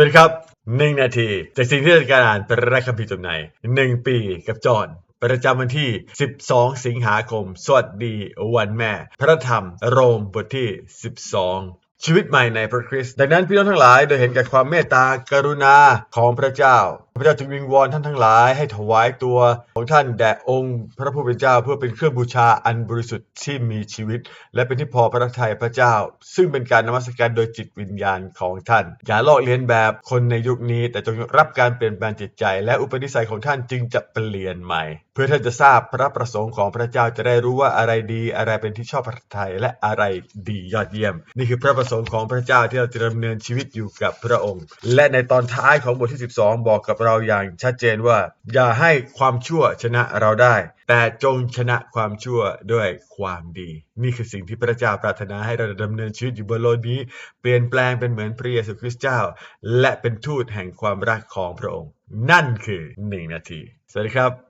วัสดีครับหนึ่งนาที จากสิ่งที่จะการอ่านพระคัมภีร์ตำในหนึ่งปีกับจอห์นประจำวันที่ 12 สิงหาคม สวัสดีวันแม่ พระธรรมโรมบทที่ 12ชีวิตใหม่ในพระคริสต์ดังนั้นพี่น้องทั้งหลายโดยเห็นแก่ความเมตตากรุณาของพระเจ้า พระเจ้าจึงวิงวอนท่านทั้งหลายให้ถวายตัวของท่านแด่องค์ พระผู้เป็นเจ้าเพื่อเป็นเครื่องบูชาอันบริสุทธิ์ที่มีชีวิต และเป็นที่พอพระทัยพระเจ้า ซึ่งเป็นการนมัสการโดยจิตวิญญาณของท่าน อย่าลอกเลียนแบบคนในยุคนี้ แต่จงรับการเปลี่ยนแปลงจิตใจ และอุปนิสัยของท่านจึงจะเปลี่ยนใหม่ เพื่อท่านจะทราบพระประสงค์ของพระเจ้าจะได้รู้ว่าอะไรดีอะไรเป็นที่ชอบพระทัยและอะไรดียอดเยี่ยม นี่คือพระประสงค์ของพระเจ้าที่เราจะดำเนินชีวิตอยู่กับพระองค์ และในตอนท้ายของบทที่ 12 บอกกับเราเราอย่างชัดเจนว่า อย่าให้ความชั่วชนะเราได้ แต่จงชนะความชั่วด้วยความดี นี่คือสิ่งที่พระเจ้าปรารถนาให้เราดำเนินชีวิตอยู่บนโลกนี้ เปลี่ยนแปลงเป็นเหมือนพระเยซูคริสต์เจ้า และเป็นทูตแห่งความรักของพระองค์ นั่นคือหนึ่งนาที สวัสดีครับ